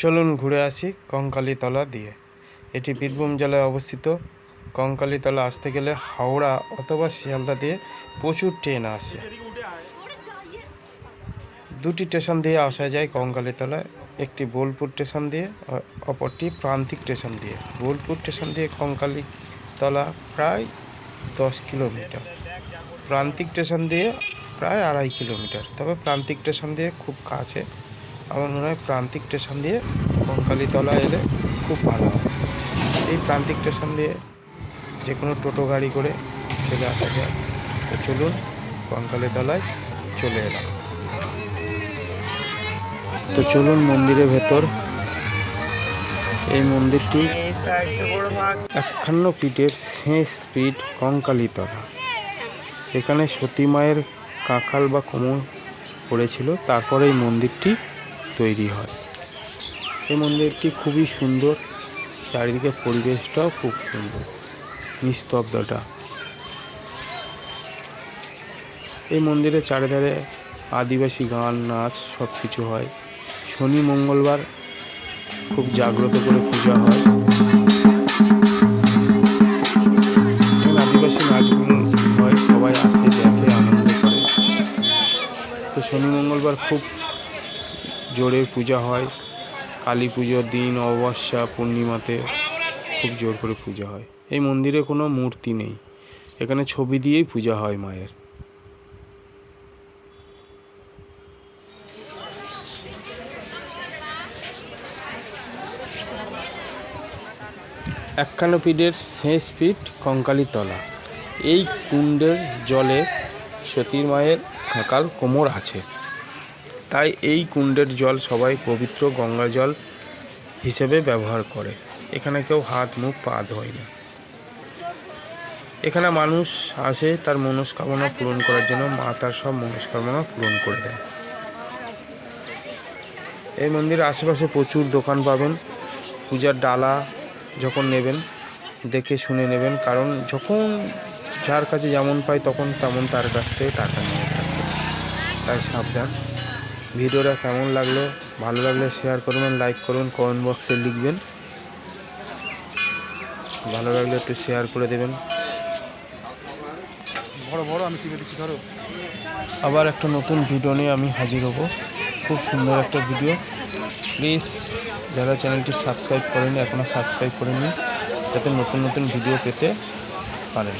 চলুন ঘুরে আসি কঙ্কালীতলা দিয়ে। এটি বীরভূম জেলায় অবস্থিত। কঙ্কালীতলা আসতে গেলে হাওড়া অথবা শিয়ালদা দিয়ে প্রচুর ট্রেন আসে। দুটি স্টেশন দিয়ে আসা যায় কঙ্কালীতলায়। একটি বোলপুর স্টেশন দিয়ে অপরটি প্রান্তিক স্টেশন দিয়ে। বোলপুর স্টেশন দিয়ে কঙ্কালীতলা প্রায় দশ কিলোমিটার। প্রান্তিক স্টেশন দিয়ে প্রায় আড়াই কিলোমিটার। তবে প্রান্তিক স্টেশন দিয়ে খুব কাছে। আমার মনে হয় প্রান্তিক স্টেশন দিয়ে কঙ্কালীতলা এলে খুব ভালো হয়। এই প্রান্তিক স্টেশন দিয়ে যে কোনো টোটো গাড়ি করে চলে আসা যায়। তো চলুন কঙ্কালীতলায় চলে এলাম। তো চলুন মন্দিরের ভেতর। এই মন্দিরটি একখান্ন পিঠের শেষ স্পিড কঙ্কালীতলা। এখানে সতী মায়ের কাঁকাল বা কোমর পড়েছিল। তারপরে এই মন্দিরটি তৈরি হয়। এই মন্দিরটি খুবই সুন্দর। চারিদিকে পরিবেশটাও খুব সুন্দর নিস্তব্ধটা এই মন্দিরের চারিধারে আদিবাসী গান, নাচ সব কিছু হয়। শনি মঙ্গলবার খুব জাগ্রত করে পূজা হয়। আদিবাসী নাচগুলো হয়, সবাই আসে, দেখে, আনন্দ করে। তো শনি মঙ্গলবার খুব জোরে পূজা হয়। কালী পুজোর দিন, অমাবস্যা, পূর্ণিমাতে খুব জোর করে পূজা হয়। এই মন্দিরে কোনো মূর্তি নেই। এখানে ছবি দিয়েই পূজা হয় মায়ের। একখানো পিঠের শেষ পিঠ কঙ্কালীতলা এই কুণ্ডের জলে সতীর মায়ের কাঁকাল কোমর আছে। তাই এই কুণ্ডের জল সবাই পবিত্র গঙ্গা জল হিসেবে ব্যবহার করে। এখানে কেউ হাত, মুখ, পা ধোয় না এখানে মানুষ আসে তার মনস্কামনা পূরণ করার জন্য, মা তার সব মনস্কামনা পূরণ করে দেয়। এই মন্দিরের আশেপাশে প্রচুর দোকান পাবেন। পূজার ডালা যখন নেবেন, দেখে শুনে নেবেন, কারণ যখন যার কাছে যেমন পায় তখন তেমন তার কাছ থেকে টাকা নিয়ে থাকে। তাই সাবধান। ভিডিওটা কেমন লাগল? ভালো লাগলে শেয়ার করবেন লাইক করুন কমেন্ট বক্সে লিখবেন। ভালো লাগলে একটু শেয়ার করে দেবেন। বড় বড় আমি ধরো। আবার একটা নতুন ভিডিও নিয়ে আমি হাজির হব। খুব সুন্দর একটা ভিডিও প্লিজ যারা চ্যানেলটি সাবস্ক্রাইব করেনি এখনও সাবস্ক্রাইব করে নিন। যাতে নতুন নতুন ভিডিও পেতে পারেন।